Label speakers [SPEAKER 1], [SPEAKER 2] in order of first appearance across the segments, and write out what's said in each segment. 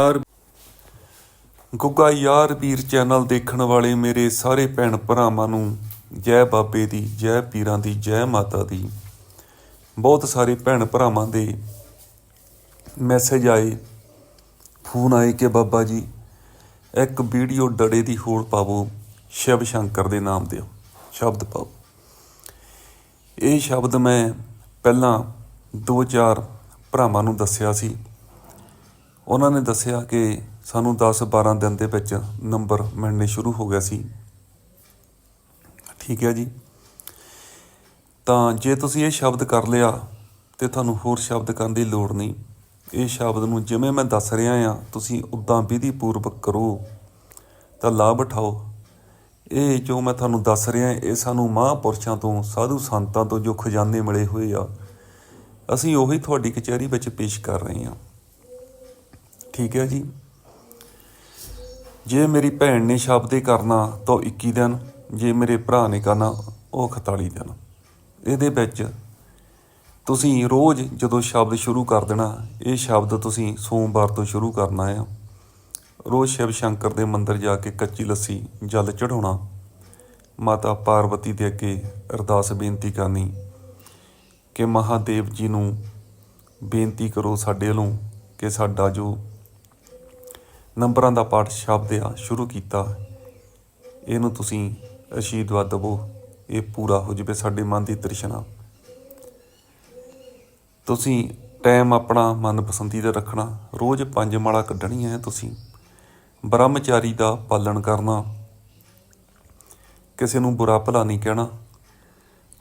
[SPEAKER 1] ਯਾਰ ਗੁੱਗਾ ਯਾਰ ਵੀਰ ਚੈਨਲ ਦੇਖਣ ਵਾਲੇ ਮੇਰੇ ਸਾਰੇ ਭੈਣ ਭਰਾਵਾਂ ਨੂੰ ਜੈ ਬਾਬੇ ਦੀ, ਜੈ ਪੀਰਾਂ ਦੀ, ਜੈ ਮਾਤਾ ਦੀ। ਬਹੁਤ ਸਾਰੇ ਭੈਣ ਭਰਾਵਾਂ ਦੇ ਮੈਸੇਜ ਆਏ ਫੋਨ ਆਏ ਕਿ ਬਾਬਾ ਜੀ, ਇੱਕ ਵੀਡੀਓ ਡੜੇ ਦੀ ਹੋਲ ਪਾਵੋ, ਸ਼ਿਵ ਸ਼ੰਕਰ ਦੇ ਨਾਮ ਦਿਓ, ਸ਼ਬਦ ਪਾਓ। ਇਹ ਸ਼ਬਦ ਮੈਂ ਪਹਿਲਾਂ ਦੋ ਚਾਰ ਭਰਾਵਾਂ ਨੂੰ ਦੱਸਿਆ ਸੀ। ਉਹਨਾਂ ਨੇ ਦੱਸਿਆ ਕਿ ਸਾਨੂੰ 10-12 ਦਿਨ ਦੇ ਵਿੱਚ ਨੰਬਰ ਮਿਲਣੇ ਸ਼ੁਰੂ ਹੋ ਗਿਆ ਸੀ। ਠੀਕ ਹੈ ਜੀ। ਤਾਂ ਜੇ ਤੁਸੀਂ ਇਹ ਸ਼ਬਦ ਕਰ ਲਿਆ ਤੇ ਤੁਹਾਨੂੰ ਹੋਰ ਸ਼ਬਦ ਕਰਨ ਦੀ ਲੋੜ ਨਹੀਂ। ਇਹ ਸ਼ਬਦ ਨੂੰ ਜਿਵੇਂ ਮੈਂ ਦੱਸ ਰਿਹਾ ਆ ਤੁਸੀਂ ਉਦਾਂ ਵਿਧੀ ਪੂਰਵਕ ਕਰੋ। ਤਾਂ ਲਾਭ ਉਠਾਓ। ਇਹ ਜੋ ਮੈਂ ਤੁਹਾਨੂੰ ਦੱਸ ਰਿਹਾ ਇਹ ਸਾਨੂੰ ਮਹਾਂਪੁਰਸ਼ਾਂ ਤੋਂ, ਸਾਧੂ ਸੰਤਾਂ ਤੋਂ ਜੋ ਖਜ਼ਾਨੇ ਮਿਲੇ ਹੋਏ ਆ, ਅਸੀਂ ਉਹੀ ਤੁਹਾਡੀ ਕਚਹਿਰੀ ਵਿੱਚ ਪੇਸ਼ ਕਰ ਰਹੇ ਹਾਂ। ਠੀਕ ਹੈ ਜੀ। ਜੇ ਮੇਰੀ ਭੈਣ ਨੇ ਸ਼ਬਦੇ ਕਰਨਾ ਤਾਂ 21 ਦਿਨ, ਜੇ ਮੇਰੇ ਭਰਾ ਨੇ ਕਰਨਾ ਉਹ 41 ਦਿਨ। ਇਹਦੇ ਵਿੱਚ ਤੁਸੀਂ ਰੋਜ਼ ਜਦੋਂ ਸ਼ਬਦ ਸ਼ੁਰੂ ਕਰ ਦੇਣਾ, ਇਹ ਸ਼ਬਦ ਤੁਸੀਂ ਸੋਮਵਾਰ ਤੋਂ ਸ਼ੁਰੂ ਕਰਨਾ ਆ। ਰੋਜ਼ ਸ਼ਿਵ ਸ਼ੰਕਰ ਦੇ ਮੰਦਿਰ ਜਾ ਕੇ ਕੱਚੀ ਲੱਸੀ, ਜਲ ਚੜਾਉਣਾ ਮਾਤਾ ਪਾਰਵਤੀ ਦੇ ਅੱਗੇ ਅਰਦਾਸ ਬੇਨਤੀ ਕਰਨੀ ਕਿ ਮਹਾਦੇਵ ਜੀ ਨੂੰ ਬੇਨਤੀ ਕਰੋ ਸਾਡੇ ਵੱਲੋਂ ਕਿ ਸਾਡਾ ਜੋ ਨੰਬਰਾਂ ਦਾ ਪਾਠ ਸ਼ਬਦ ਸ਼ੁਰੂ ਕੀਤਾ। ਇਹਨੂੰ ਤੁਸੀਂ ਅਸ਼ੀਰਵਾਦ ਦੇਵੋ। ਇਹ ਪੂਰਾ ਹੋ ਜਾਵੇ ਸਾਡੇ ਮਨ ਦੀ ਤ੍ਰਿਸ਼ਨਾ। ਤੁਸੀਂ ਟਾਈਮ ਆਪਣਾ ਮਨਪਸੰਦੀ ਦਾ ਰੱਖਣਾ। ਰੋਜ਼ ਪੰਜ ਮਾਲਾ ਕੱਢਣੀਆਂ ਹੈ ਤੁਸੀਂ। ਬ੍ਰਹਮਚਾਰੀ ਦਾ ਪਾਲਣ ਕਰਨਾ। ਕਿਸੇ ਨੂੰ ਬੁਰਾ ਭਲਾ ਨਹੀਂ ਕਹਿਣਾ।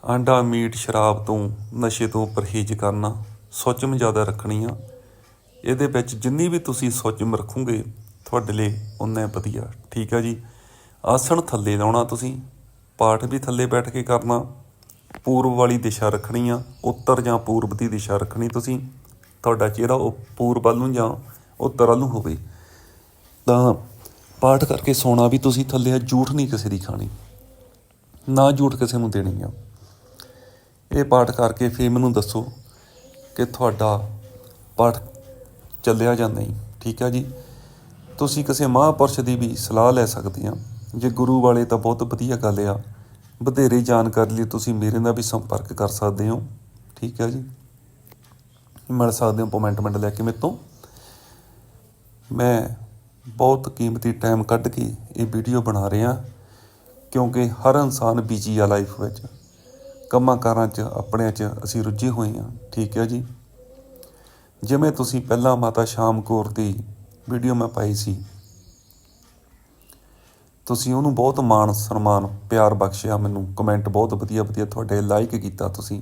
[SPEAKER 1] ਆਂਡਾ, ਮੀਟ, ਸ਼ਰਾਬ ਤੋਂ ਨਸ਼ੇ ਤੋਂ ਪਰਹੇਜ਼ ਕਰਨਾ। ਸੋਚਮ ਜ਼ਿਆਦਾ ਰੱਖਣੀ ਆ। ਇਹਦੇ ਵਿੱਚ ਜਿੰਨੀ ਵੀ ਤੁਸੀਂ ਸੋਚਮ ਰੱਖੋਗੇ ਤੁਹਾਡੇ ਲਈ ਉਨਾ ਵਧੀਆ। ਠੀਕ ਆ ਜੀ? ਆਸਣ ਥੱਲੇ ਲਾਉਣਾ ਤੁਸੀਂ। ਪਾਠ ਵੀ ਥੱਲੇ ਬੈਠ ਕੇ ਕਰਨਾ। ਪੂਰਬ ਵਾਲੀ ਦਿਸ਼ਾ ਰੱਖਣੀ ਆ। ਉੱਤਰ ਜਾਂ ਪੂਰਬ ਦੀ ਦਿਸ਼ਾ ਰੱਖਣੀ ਤੁਸੀਂ। ਤੁਹਾਡਾ ਚਿਹਰਾ ਉਹ ਪੂਰਬ ਵੱਲ ਨੂੰ ਜਾਂ ਉੱਤਰ ਵੱਲ ਨੂੰ ਹੋਵੇ। ਤਾਂ ਪਾਠ ਕਰਕੇ ਸੌਣਾ ਵੀ ਤੁਸੀਂ ਥੱਲੇ ਆ, ਝੂਠ ਨਹੀਂ ਕਿਸੇ ਦੀ ਖਾਣੀ। ਨਾ ਝੂਠ ਕਿਸੇ ਨੂੰ ਦੇਣੀ ਆ। ਇਹ ਪਾਠ ਕਰਕੇ ਫਿਰ ਮੈਨੂੰ ਦੱਸੋ ਕਿ ਤੁਹਾਡਾ ਪਾਠ ਚੱਲਿਆ ਜਾਂ ਨਹੀਂ। ਠੀਕ ਆ ਜੀ? ਤੁਸੀਂ ਕਿਸੇ ਮਹਾਂਪੁਰਸ਼ ਦੀ ਵੀ ਸਲਾਹ ਲੈ ਸਕਦੇ ਆ। ਜੇ ਗੁਰੂ ਵਾਲੇ ਤਾਂ ਬਹੁਤ ਵਧੀਆ ਗੱਲ ਆ। ਵਧੇਰੇ ਜਾਣਕਾਰੀ ਲਈ ਤੁਸੀਂ ਮੇਰੇ ਨਾਲ ਵੀ ਸੰਪਰਕ ਕਰ ਸਕਦੇ ਹੋ। ਠੀਕ ਹੈ ਜੀ? ਮਿਲ ਸਕਦੇ ਹੋ ਅਪਾਇੰਟਮੈਂਟ ਲੈ ਕੇ ਮੇਰੇ ਤੋਂ। ਮੈਂ ਬਹੁਤ ਕੀਮਤੀ ਟਾਈਮ ਕੱਢ ਕੇ ਇਹ ਵੀਡੀਓ ਬਣਾ ਰਿਹਾ। ਕਿਉਂਕਿ ਹਰ ਇਨਸਾਨ ਬਿਜ਼ੀ ਆ ਲਾਈਫ ਵਿੱਚ। ਕੰਮਾਂ ਕਾਰਾਂ 'ਚ, ਆਪਣਿਆਂ 'ਚ ਅਸੀਂ ਰੁੱਝੇ ਹੋਏ ਹਾਂ ਠੀਕ ਹੈ ਜੀ? ਜਿਵੇਂ ਤੁਸੀਂ ਪਹਿਲਾਂ ਮਾਤਾ ਸ਼ਾਮ ਕੌਰ ਦੀ ਵੀਡੀਓ ਮੈਂ ਪਾਈ ਸੀ। ਤੁਸੀਂ ਉਹਨੂੰ ਬਹੁਤ ਮਾਣ, ਸਨਮਾਨ, ਪਿਆਰ ਬਖਸ਼ਿਆ ਮੈਨੂੰ। ਕਮੈਂਟ ਬਹੁਤ ਵਧੀਆ ਵਧੀਆ ਤੁਹਾਡੇ ਲਾਈਕ ਕੀਤਾ ਤੁਸੀਂ।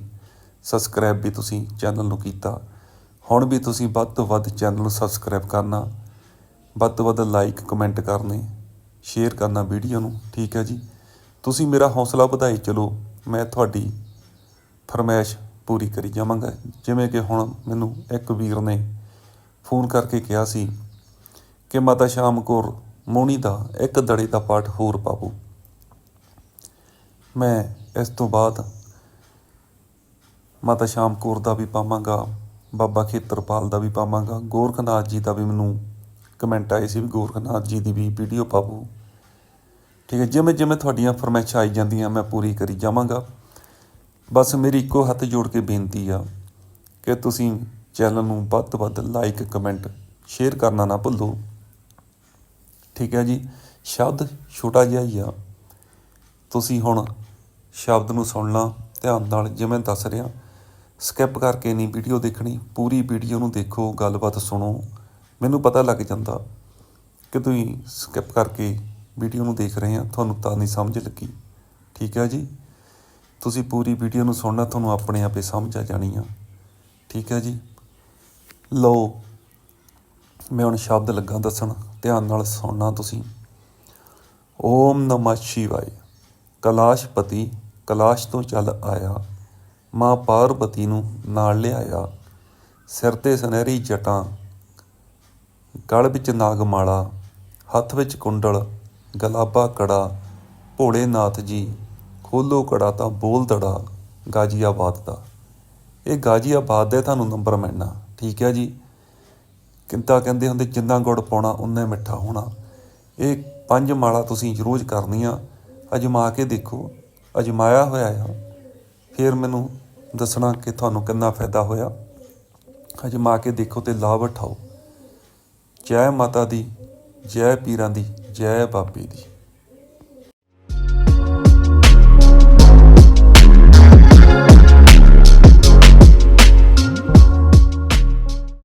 [SPEAKER 1] ਸਬਸਕ੍ਰਾਈਬ ਵੀ ਤੁਸੀਂ ਚੈਨਲ ਨੂੰ ਕੀਤਾ। ਹੁਣ ਵੀ ਤੁਸੀਂ ਵੱਧ ਤੋਂ ਵੱਧ ਚੈਨਲ ਨੂੰ ਸਬਸਕ੍ਰਾਈਬ ਕਰਨਾ। ਵੱਧ ਤੋਂ ਵੱਧ ਲਾਈਕ ਕਮੈਂਟ ਕਰਨੇ। ਸ਼ੇਅਰ ਕਰਨਾ ਵੀਡੀਓ ਨੂੰ, ਠੀਕ ਹੈ ਜੀ? ਤੁਸੀਂ ਮੇਰਾ ਹੌਸਲਾ ਵਧਾਈ ਚਲੋ। ਮੈਂ ਤੁਹਾਡੀ ਫਰਮਾਇਸ਼ ਪੂਰੀ ਕਰੀ ਜਾਵਾਂਗਾ। ਜਿਵੇਂ ਕਿ ਹੁਣ ਮੈਨੂੰ ਇੱਕ ਵੀਰ ਨੇ ਫੋਨ ਕਰਕੇ ਕਿਹਾ ਸੀ ਕਿ ਮਾਤਾ ਸ਼ਾਮ ਕੌਰ ਮੋਣੀ ਦਾ ਇੱਕ ਦੜੇ ਦਾ ਪਾਠ ਹੋਰ ਪਾਵੋ। ਮੈਂ ਇਸ ਤੋਂ ਬਾਅਦ ਮਾਤਾ ਸ਼ਾਮ ਕੌਰ ਦਾ ਵੀ ਪਾਵਾਂਗਾ, ਬਾਬਾ ਖੇਤਰਪਾਲ ਦਾ ਵੀ ਪਾਵਾਂਗਾ, ਗੋਰਖਨਾਥ ਜੀ ਦਾ ਵੀ ਮੈਨੂੰ ਕਮੈਂਟ ਆਏ ਸੀ ਵੀ ਗੋਰਖਨਾਥ ਜੀ ਦੀ ਵੀ ਵੀਡੀਓ ਪਾਵੋ। ਠੀਕ ਹੈ, ਜਿਵੇਂ ਜਿਵੇਂ ਤੁਹਾਡੀਆਂ ਫਰਮਾਇਸ਼ਾਂ ਆਈ ਜਾਂਦੀਆਂ, ਮੈਂ ਪੂਰੀ ਕਰੀ ਜਾਵਾਂਗਾ। ਬਸ ਮੇਰੀ ਇੱਕੋ ਹੱਥ ਜੋੜ ਕੇ ਬੇਨਤੀ ਆ ਕਿ ਤੁਸੀਂ ਚੈਨਲ ਨੂੰ ਵੱਧ ਤੋਂ ਵੱਧ ਲਾਈਕ ਕਮੈਂਟ ਸ਼ੇਅਰ ਕਰਨਾ ਨਾ ਭੁੱਲੋ। ਠੀਕ ਹੈ ਜੀ। ਸ਼ਬਦ ਛੋਟਾ ਜਿਹਾ ਹੀ ਆ। ਤੁਸੀਂ ਹੁਣ ਸ਼ਬਦ ਨੂੰ ਸੁਣਨਾ ਧਿਆਨ ਨਾਲ ਜਿਵੇਂ ਦੱਸ ਰਿਹਾ। ਸਕਿਪ ਕਰਕੇ ਨਹੀਂ ਵੀਡੀਓ ਦੇਖਣੀ, ਪੂਰੀ ਵੀਡੀਓ ਨੂੰ ਦੇਖੋ, ਗੱਲਬਾਤ ਸੁਣੋ। ਮੈਨੂੰ ਪਤਾ ਲੱਗ ਜਾਂਦਾ ਕਿ ਤੁਸੀਂ ਸਕਿਪ ਕਰਕੇ ਵੀਡੀਓ ਨੂੰ ਦੇਖ ਰਹੇ ਆ, ਤੁਹਾਨੂੰ ਤਾਂ ਨਹੀਂ ਸਮਝ ਲੱਗੀ। ਠੀਕ ਹੈ ਜੀ। ਤੁਸੀਂ ਪੂਰੀ ਵੀਡੀਓ ਨੂੰ ਸੁਣਨਾ, ਤੁਹਾਨੂੰ ਆਪਣੇ ਆਪੇ ਸਮਝ ਆ ਜਾਣੀ ਆ। ਠੀਕ ਹੈ ਜੀ। ਲਓ ਮੈਂ ਹੁਣ ਸ਼ਬਦ ਲੱਗਾ ਦੱਸਣ, ਧਿਆਨ ਨਾਲ ਸੁਣਨਾ ਤੁਸੀਂ। ਓਮ ਨਮः ਸ਼ਿਵਾਏ। ਕਲਾਸ਼ਪਤੀ, ਕਲਾਸ਼ ਤੋਂ ਚੱਲ ਆਇਆ। ਮਾਂ ਪਾਰਵਤੀ ਨੂੰ ਨਾਲ ਲਿਆਇਆ। ਸਿਰ ਤੇ ਸੁਨਹਿਰੀ ਜਟਾਂ। ਗਲ ਵਿੱਚ ਨਾਗਮਾਲਾ। ਹੱਥ ਵਿੱਚ ਕੁੰਡਲ। ਗਲਾਬਾ ਕੜਾ। ਭੋਲੇਨਾਥ ਜੀ। ਖੋਲੋ ਕੜਾ ਤਾਂ ਬੋਲ ਦੜਾ। ਗਾਜੀਆਬਾਦ ਦਾ। ਇਹ ਗਾਜੀਆਬਾਦ ਦੇ ਤੁਹਾਨੂੰ ਨੰਬਰ ਮਿਲਣਾ। ਠੀਕ ਹੈ ਜੀ। ਕਿੰਤਾ ਕਹਿੰਦੇ ਹੁੰਦੇ, ਜਿੰਨਾ ਗੁੜ ਪਾਉਣਾ, ਉਨਾ ਮਿੱਠਾ ਹੋਣਾ। ਇਹ ਪੰਜ ਮਾਲਾ ਤੁਸੀਂ ਰੋਜ਼ ਕਰਨੀਆਂ। ਅਜਮਾ ਕੇ ਦੇਖੋ, ਅਜਮਾਇਆ ਹੋਇਆ ਆ। ਫਿਰ ਮੈਨੂੰ ਦੱਸਣਾ ਕਿ ਤੁਹਾਨੂੰ ਕਿੰਨਾ ਫਾਇਦਾ ਹੋਇਆ। ਅਜਮਾ ਕੇ ਦੇਖੋ ਤੇ ਲਾਭ ਉਠਾਓ ਜੈ ਮਾਤਾ ਦੀ, ਜੈ ਪੀਰਾਂ ਦੀ, ਜੈ ਬਾਬੇ ਦੀ।